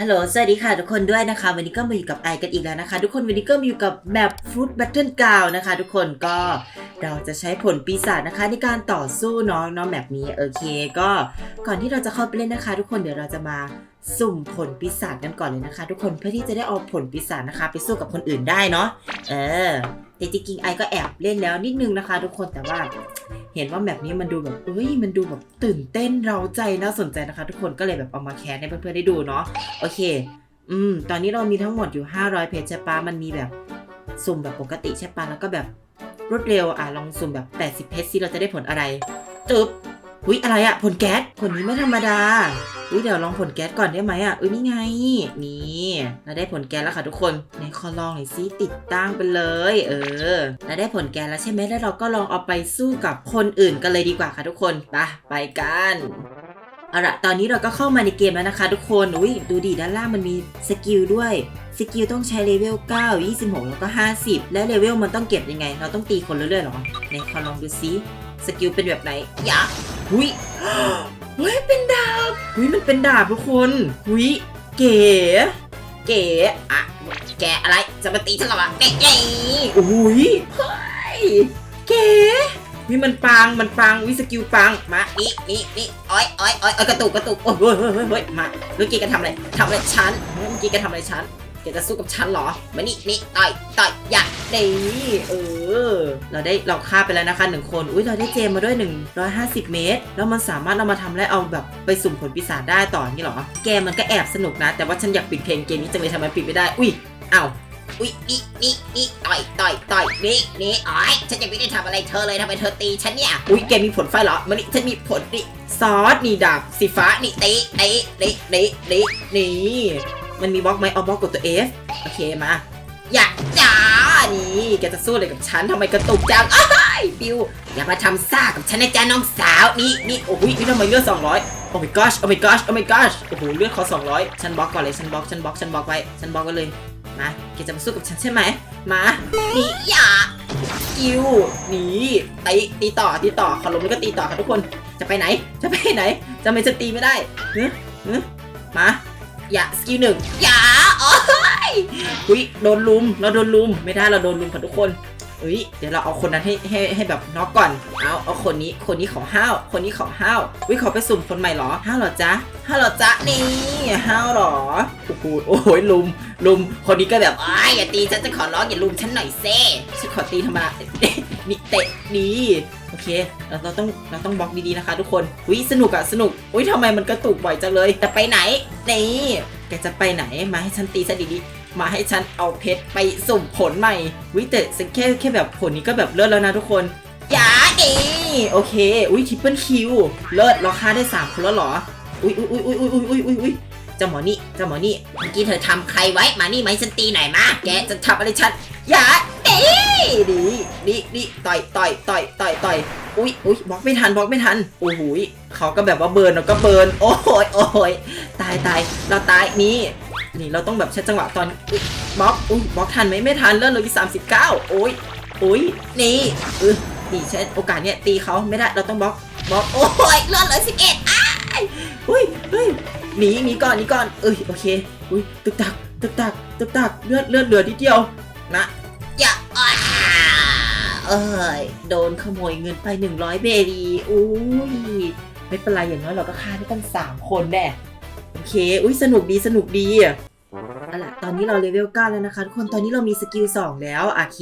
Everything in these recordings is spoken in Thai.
ฮัลโหล สวัสดีค่ะทุกคนด้วยนะคะ วันนี้ก็มาอยู่กับไอกันอีกแล้วนะคะ ทุกคนวันนี้ก็มาอยู่กับแมปฟรุตแบทเทิลกาวนะคะ ทุกคนก็เราจะใช้ผลปีศาจนะคะ ในการต่อสู้เน้องน้องแบบนี้โอเค ก็ก่อนที่เราจะเข้าไปเล่นนะคะ ทุกคนเดี๋ยวเราจะมาสุ่มผลปีศาจกันก่อนเลยนะคะ ทุกคนเพื่อที่จะได้เอาผลปีศาจนะคะ ไปสู้กับคนอื่นได้เนาะเออแต่จริงๆไอก็แอบเล่นแล้วนิดนึงนะคะ ทุกคนแต่ว่า เห็นว่าแบบนี้มันดูแบบเอ้ยมันดูแบบตื่นเต้นเราใจน่าสนใจนะคะ ทุกคนก็เลยแบบเอามาแคสให้เพื่อนๆได้ดูเนาะโอเค อืม ตอนนี้เรามีทั้งหมดอยู่ 500 เพจใช่ปะมันมีแบบสุ่มแบบปกติใช่ปะแล้วก็แบบรวดเร็วอะลองสุ่มแบบ 80 เพจซิเราจะได้ผลอะไรจึ๊บ อุ้ยอะไรอะผลแก๊สผลนี้ไม่ธรรมดาอุ้ยเดี๋ยวลองผลแก๊สก่อนได้ไหมอะอุ้ยนี่ไง นี่เราได้ผลแก๊สแล้วค่ะทุกคนไหนขอลองหน่อยซิติดตั้งไปเลย เออเราได้ผลแก๊สแล้วใช่ไหมแล้วเราก็ลองเอาไปสู้กับคนอื่นกันเลยดีกว่าค่ะทุกคนไปไปกันเอาละตอนนี้เราก็เข้ามาในเกมแล้วนะคะ ทุกคนอุ้ยดูดิด้านล่างมันมีสกิลด้วยสกิลต้องใช้เลเวล 9 26 แล้วก็ 50 แล้วเลเวลมันต้องเก็บยังไง เราต้องตีคนเรื่อยๆหรอไหนขอลองดูซิสกิลเป็นแบบไหนยะ หุยเฮ้ยเป็นดาบหุยมันเป็นดาบทุกคนหุยเก๋เก๋อะแกอะไรจะมาตีฉันเหรอวะเก๋เก๋โอ้ยเฮ้ยเก๋วิมันปังมันปังวิสกิลปังมานี่นี่นี่อ้อยอ้อยอ้อยอ้อยกระตุกกระตุกโอ้ยเฮ้ยเฮ้ยเฮ้ยเฮ้ยมาเมื่อกี้แกทำอะไรทำอะไรฉันเมื่อกี้แกทำอะไรฉัน แกจะสู้กับฉันเหรอมานี่นี่ต่อยต่อยอย่านี่เออ เราได้เราฆ่าไปแล้วนะคะหนึ่งคน อุ้ยเราได้เจมมาด้วย 150 เมตร แล้วมันสามารถเอามาทำอะไรเอาแบบไปสุ่มผลปีศาจได้ต่ออย่างนี้เหรอ แกมันก็แอบสนุกนะ แต่ว่าฉันอยากปิดเพลงเกมนี้จังเลยทำไมปิดไม่ได้ อุ้ยอ้าวอุ๊ยนี่นี่นี่ต่อยต่อยต่อยนี่นี่อ๋อยฉันยังไม่ได้ทำอะไรเธอเลยทำไมเธอตีฉันเนี่ย อุ๊ยแกมีผลไฟเหรอมันนี่ฉันมีผลนี่ซอสนี่ดาบสีฟ้านี่ตีตีตีตีตีนี่ มันมีบล็อกไหมเอาบล็อกกดตัว F โอเคมา อย่าจ้านี่แกจะสู้อะไรกับฉันทำไมกระตุกจังอ้ายปิว อย่ามาทำซ่ากับฉันนะจ๊ะน้องสาวนี่นี่โอ้ยนี่ทำไมเลือด200 โอ้ my gosh โอ้ my gosh โอ้ my gosh โอ้โหเลือดเขา200 ฉันบล็อกก่อนเลยฉันบล็อกฉันบล็อกฉันบล็อกไว้ฉันบล็อกไว้เลยมาแกจะมาสู้กับฉันใช่ไหมมานี่อย่าคิวหนีตีตีต่อตีต่อขอลมแล้วก็ตีต่อค่ะทุกคนจะไปไหนจะไปไหนจะไม่จะตีไม่ได้เนื้อเนื้อมา อย่าสกิลหนึ่งอย่าโอ้ยอุ้ยโดนลุมเราโดนลุมไม่ได้เราโดนลุมค่ะทุกคนอุ้ยเดี๋ยวเราเอาคนนั้นให้ให้ให้แบบน็อกก่อนเอาเอาคนนี้คนนี้ของห้าวคนนี้ของห้าวอุ้ยเขาไปสุ่มคนใหม่เหรอห้าวหรอจ๊ะห้าวหรอจ๊ะนี่ห้าวหรอโอ้โหโอ้โหลุมลุมคนนี้ก็แบบอ้ายอย่าตีฉันจะขอร้องอย่าลุมฉันหน่อยเซ่ฉันขอตีธรรมนี่เตะนี่ โอเค เราเราต้องเราต้องบล็อกดีๆนะคะ ทุกคนอุ้ยสนุกอะสนุกอุ้ยทำไมมันกระตุกบ่อยจังเลยจะไปไหนนี่แกจะไปไหนมาให้ฉันตีซะดีๆมาให้ฉันเอาเพชรไปสุ่มผลใหม่วิแต่แค่แค่แบบผลนี้ก็แบบเลิศแล้วนะทุกคนอย่าดีโอเค อุ้ยทริปเปิลคิวเลิศเราฆ่าได้สามคนแล้วหรอ อุ้ยอุ้ยอุ้ยอุ้ยอุ้ยอุ้ยอุ้ยอุ้ยจ้าหมอนี่เจ้าหมอนี่เมื่อกี้เธอทำใครไว้มานี่ไหมฉันตีหน่อยมา แกจะทำอะไรฉันอย่า ดีดีดีต่อยต่อยต่อยต่อยต่อยอุ้ยอุ้ยบล็อกไม่ทันบล็อกไม่ทันโอ้โหเขาก็แบบว่าเบิร์นเราก็เบิร์นโอ้ยโอ้ยตายตายเราตายนี่นี่เราต้องแบบใช้จังหวะตอนบล็อกอุ้ยบล็อกทันไหมไม่ทันเลื่อนเลยที่สามสิบเก้าโอ้ยโอ้ยนี่เออนี่ใช้โอกาสเนี้ยตีเขาไม่ได้เราต้องบล็อกบล็อกโอ้ยเลื่อนเลยสิบเอ็ดอ้ายอุ้ยเฮ้ยหนีหนีก่อนหนีก่อนเอ้ยโอเคอุ้ยตึกตักตึกตักตึกตักเลือดเลือดเหลือนิดเดียวนะ อย่าอ้าเอ้ยโดนขโมยเงินไป100เบรีอุ้ยไม่เป็นไรอย่างน้อยเราก็ฆ่าได้ตั้ง3คนแน่โอเค อุ้ยสนุกดีสนุกดีอะ เอาล่ะตอนนี้เราเลเวล9แล้วนะคะทุกคนตอนนี้เรามีสกิล2แล้วโอเค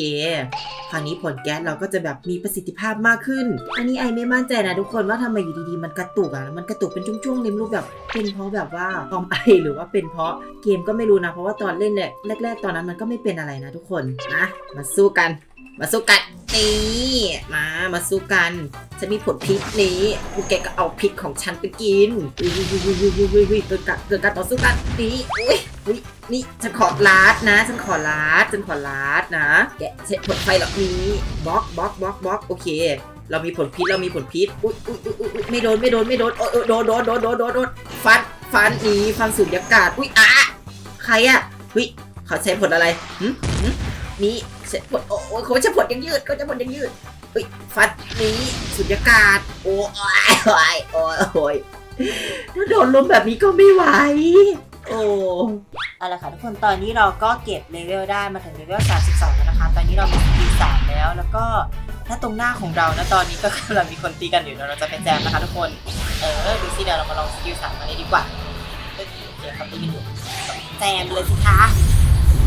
คราวนี้ผลแก๊สเราก็จะแบบมีประสิทธิภาพมากขึ้น อันนี้ไอไม่มั่นใจนะทุกคนว่าทำไมอยู่ดีๆมันกระตุกอะมันกระตุกเป็นช่วงๆเล็มรูปแบบ เป็นเพราะแบบว่าคอมไอหรือว่าเป็นเพราะเกมก็ไม่รู้นะ เพราะว่าตอนเล่นเลยแรกๆตอนนั้นมันก็ไม่เป็นอะไรนะทุกคนนะมาสู้กัน มาสู้กันนี่มามาสู้กัน ฉันมีผลพิษนี้พวกแกก็เอาพิษของฉันไปกินอุ้ยอุ้ยอุ้ยอุ้ยอุ้ยเกิดการเกิดการต่อสู้กันนี่อุ้ยอุ้ยนี่ฉันขอลาดนะฉันขอลาดฉันขอลาดนะ แกเช็ดผลไฟหรอกนี้บล็อกบล็อกบล็อกบล็อกโอเค เรามีผลพิษเรามีผลพิษอุ้ยอุ้ยอุ้ยอุ้ยอุ๊ยไม่โดนไม่โดนไม่โดนโอ้ยโดนโดนโดนโดนโดนโดนฟันฟันหนีฟันสูญญากาศอุ้ยอะใครอะอุ้ยเขาใช้ผลอะไรหึหึนี่ ใช้ผลโอ้โอ้ยเขาใช้ผลยังยืดเขาใช้ผลยังยืดอุ้ยฟันหนี้สูญญากาศ โอ้ยโอ้ยโอ้ยโอ้ยถ้าโดนลมแบบนี้ก็ไม่ไหวโอ้เอาละค่ะทุกคนตอนนี้เราก็เก็บเลเวลได้มาถึงเลเวล 32 แล้วนะคะ ตอนนี้เรามีสกิลสามแล้ว แล้วก็ถ้าตรงหน้าของเรานะตอนนี้ก็กำลังมีคนตีกันอยู่เดี๋ยวเราจะไปแจมนะคะทุกคน เออดูสิเดี๋ยวเรามาลองสกิลสามกันเลยดีกว่าเอ้ยโอเคครับตีกันอยู่แจมเลยสิคะ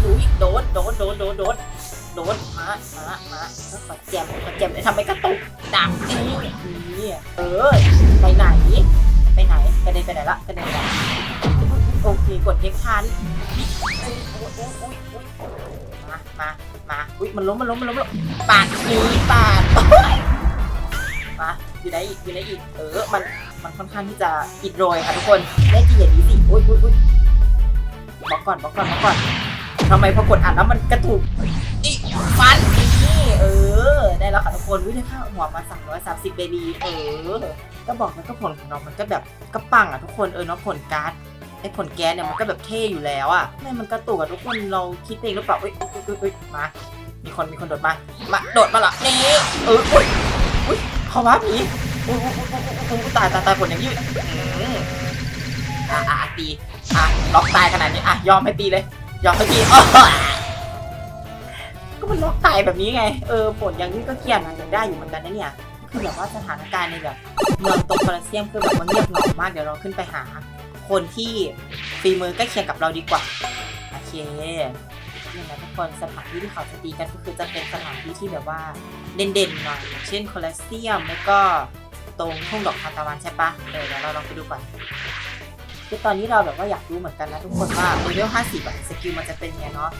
อุ้ยโดนโดนโดนโดนโดน โดนมามามาแล้วขอแจมขอแจมทำไมกระตุกดังเอ้ยนี่เออไปไหน ไปไหนไปไหนไปไหนละไปไหนโอเคกดเทคทันอุ้ยอุ้ยอุ้ยอุ้ยอุ้ยมามามาอุ้ยมันล้มมันล้มมันล้มมันล้มปาดนีปาดมาอยู่ไหนอีกอยู่ไหนอีกเออมันมันค่อนข้างที่จะอิดโรยค่ะทุกคนได้จริงอย่างนี้สิอุ้ยอุ้ยอุ้ยบล็อกก่อนบล็อกก่อนบล็อกก่อนทำไมพอกดอัดแล้วมันกระตุกนี่ ฟันนี่เออ ได้แล้วค่ะทุกคนวิได้ค่าหัวมา330เบบีเออ ก็บอกแล้วก็ผลของน้องมันก็แบบก็ปังอะทุกคนเออเนาะผลการ์ดไอ้ผลแก๊สเนี่ยมันก็แบบเท่อยู่แล้วอะไม่มันกระตุกอะทุกคนเราคิดเองหรือเปล่าเอ้ยเอ้ยเอ้ยเอ้ยมา มีคนมีคนโดดมา มาโดดมาเหรอนี่เอออุ้ยอุ้ยเขาว่าผีอุ้ยอุ้ยอุ้ยอุ้ยอุ้ยตายตายตายผลอย่างยืดอืมอะอะตีอะล็อกตายขนาดนี้อะยอมให้ตีเลยยอมให้ตีอ้อ ก็มันล็อกตายแบบนี้ไง เออผลอย่างนี้ก็เกลียดนะยังได้อยู่เหมือนกันนะเนี่ย คือแบบว่าสถานการณ์ในแบบเมืองตรงโคลอสเซียมคือแบบมันเงียบเหงามากเดี๋ยวเราขึ้นไปหา คนที่ฝีมือใกล้เคียงกับเราดีกว่า โอเคนี่นะทุกคนสถานที่ที่เขาจะตีกันก็คือจะเป็นสถานที่ที่แบบว่าเด่นๆหน่อยเช่นโคลอสเซียมแล้วก็ตรงทุ่งดอกทานตะวันใช่ปะเออเดี๋ยวเราลองไปดูก่อน คือตอนนี้เราแบบว่าอยากรู้เหมือนกันนะทุกคนว่าเลเวล50อะสกิลมันจะเป็นไงเนาะ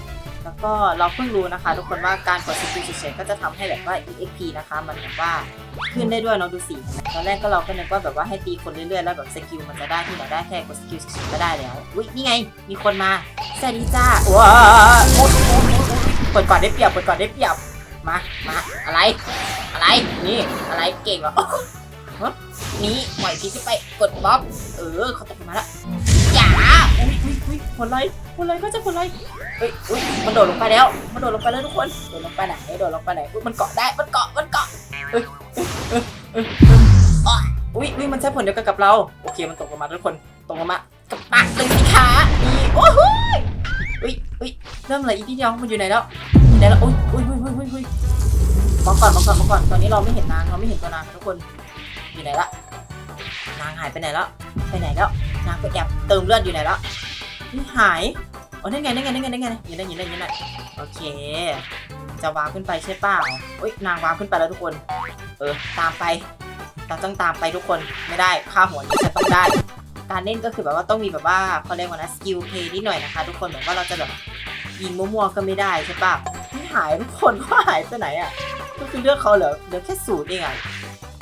แล้วก็เราเพิ่งรู้นะคะ ทุกคนว่าการกดสกิลเฉยๆก็จะทำให้แบบว่า EXP นะคะ มันแบบว่าขึ้นได้ด้วยเนาะดูสิตอนแรกก็เราก็นึกว่าแบบว่าให้ตีคนเรื่อยๆแล้วแบบสกิลมันจะได้ที่ไหนได้แค่กดสกิลเฉยๆก็ได้แล้วอุ้ยนี่ไง มีคนมาสวัสดีจ้าว้าโอ๊ยโอ๊ยโอ๊ยโอ๊ยเปิดก่อนได้เปรียบเปิดก่อนได้เปรียบมามาอะไร อะไรนี่อะไรเก่งเหรอ ฮะนี่ปล่อยพีชไปกดบล็อกเออเขาตกมาละอย่าอุ้ยอุ้ยอุ้ยผลไรผลไรก็จะผลไรเฮ้ยอุ้ยมันโดดลงไปแล้ว มันโดดลงไปแล้วทุกคนโดดลงไปไหนโดดลงไปไหนอุ้ยมันเกาะได้มันเกาะมันเกาะเอ้ยเอ้ยเอ้ยเอ้ยเอ้ยอ้อยอุ้ยอุ้ยมันใช้ผลเดียวกันกับเราโอเคมันตกลงมาทุกคนตกลงมากับปากเลยสิคะนี่โอ้โหยอุ้ยอุ้ยเริ่มเลยอีกที่เดียวมันอยู่ไหนแล้วอยู่ไหนแล้วอุ้ยอุ้ยอุ้ยอุ้ยอุ้ยมองก่อนมองก่อนมองก่อนตอนนี้เราไม่เห็นนางเราไม่เห็นตัวนางทุกคน อยู่ไหนละนางหายไปไหนแล้วไปไหนแล้วนางไปแอบเติมเลือดอยู่ไหนแล้วนี่หายโอ้นั่นไงนั่นไงนั่นไงนั่นไงยู่นั่นอยู่นั่นอยู่นั่นโอเค จะวางขึ้นไปใช่เปล่าอุ้ยนางวางขึ้นไปแล้วทุกคน เออตามไปเราต้องตามไปทุกคนไม่ได้ค่าหัวนี้ฉันต้องได้ การเล่นก็คือแบบว่าต้องมีแบบว่าเขาเรียกว่านะสกิลเพย์นิดหน่อยนะคะ ทุกคนแบบว่าเราจะแบบยิงมั่วๆก็ไม่ได้ใช่ปะที่หายทุกคนก็หายไปไหนอะก็คือเลือกเขาเหลือเหลือแค่ศูนย์เองอะ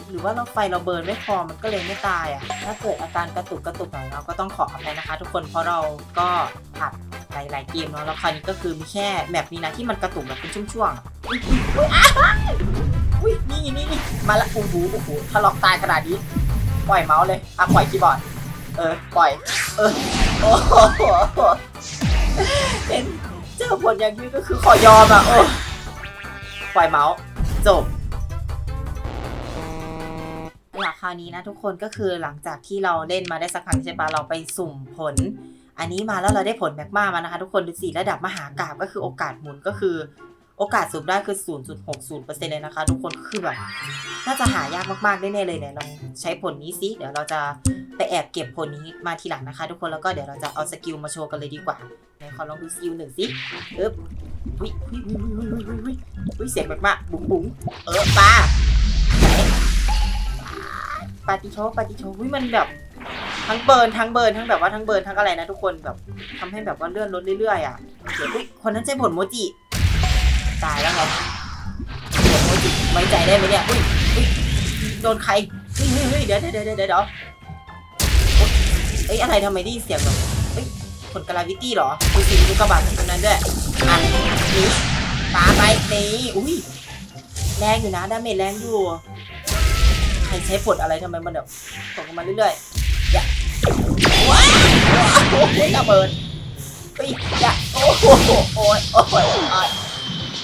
หรือว่าเราไฟเราเบิร์นไม่พอมันก็เลยไม่ตายอะ ถ้าเกิดอาการกระตุกกระตุกหน่อยเราก็ต้องขออภัยนะคะ ทุกคนเพราะเราก็อัดหลายๆเกมเนาะแล้วคราวนี้ก็คือมีแค่แมปนี้นะที่มันกระตุกแบบเป็นช่วงๆอุ้ยอุ้ยอ้าวอุ้ยนี่นี่นี่มาละโอ้โหโอ้โหถลอกตายขนาดนี้ปล่อยเมาส์เลยอะปล่อยคีย์บอร์ดเออปล่อย เออโอ้โหเห็นเจอผลอย่างนี้ก็คือขอยอมอะโอ้ปล่อยเมาส์จบ ราวนี้นะทุกคนก็คือหลังจากที่เราเล่นมาได้สักครั้งใช่ปะเราไปสุ่มผล อันนี้มาแล้วเราได้ผลแมกมามานะคะ ทุกคนดูสิระดับมหากราบก็คือโอกาสหมุนก็คือ โอกาสสุ่มได้คือ 0.60%เลยนะคะ ทุกคนคือแบบน่าจะหายากมากๆแน่เลยเนี่ยลองใช้ผลนี้สิเดี๋ยวเราจะไปแอบเก็บผลนี้มาทีหลังนะคะ ทุกคนแล้วก็เดี๋ยวเราจะเอาสกิลมาโชว์กันเลยดีกว่าไหนขอลองดูสกิลหนึ่งสิเอ๊บวิวิวิวิวิวิวิเสียงมากๆบุ๋งบุ๋งเออปา ปาติโชปาติโชวิมันแบบ ทั้งเบิร์นทั้งเบิร์นทั้งแบบว่าทั้งเบิร์นทั้งอะไรนะทุกคนแบบทำให้แบบว่าเลื่อนลดเรื่อยๆอะเดี๋ยวอุ้ยคนนั้นใช่ผลโมจิตายแล้วไงผลโมจิไว้ใจได้ไหมเนี่ยอุ้ยอุ้ยโดนใครเฮ้ยเฮ้ยเดี๋ยวเดี๋ยวเดี๋ยวเดี๋ยวเดี๋ยวเอ้ยอะไรทำไมได้ยินเสียงแบบเฮ้ยผลกราวิตี้เหรอดูสิดูกระบาดตรงนั้นด้วยอะนี่ปาไปนี่อุ้ยแรงอยู่นะดาเมจแรงอยู่ รใช้ผลอะไรทำไมมันแบบตกลงมาเรื่อยๆอย่าว้าวโอ้โหระเบิดเฮ้ยอย่าโอ้โหโอ้ยโอ้ยโอ้ย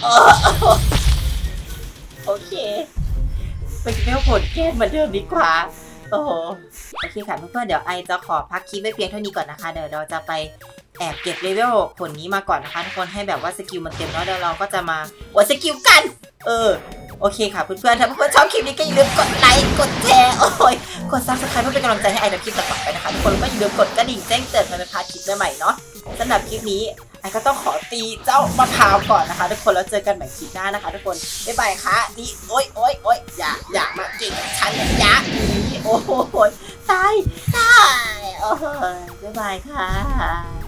โอ้ยโอเคไปเที่ยวผลเกมเหมือนเดิมดีกว่าโอ้โหโอเคค่ะเพื่อนๆเดี๋ยวไอจะขอพักคลิปไว้เพียงเท่านี้ก่อนนะคะเดี๋ยวเราจะไปแอบเก็บเลเวลผลนี้มาก่อนนะคะทุกคนให้แบบว่าสกิลมันเต็มแล้วเดี๋ยวเราก็จะมาอวดสกิลกัน เออ โอเคค่ะเพื่อนๆถ้าเพื่อนๆชอบคลิปนี้ก็อย่าลืมกดไลค์กดแชร์โอ้ยกดซับสไครป์เพื่อเป็นกำลังใจให้ไอทำคลิปต่อไปนะคะทุกคนแล้วก็อย่าลืมกดกระดิ่งแจ้งเตือนเพื่อไม่พลาดคลิปใหม่ๆเนาะสำหรับคลิปนี้ไอก็ต้องขอตีเจ้ามะพร้าวก่อนนะคะ ทุกคนแล้วเจอกันใหม่คลิปหน้านะคะ ทุกคนบ๊ายบายค่ะดีโอ๊ยโอ๊ยโอ๊ยอย่าอย่ามาเก่งกับฉันนะยะนี่โอ้โหตายตายโอ้ยบ๊ายบายค่ะ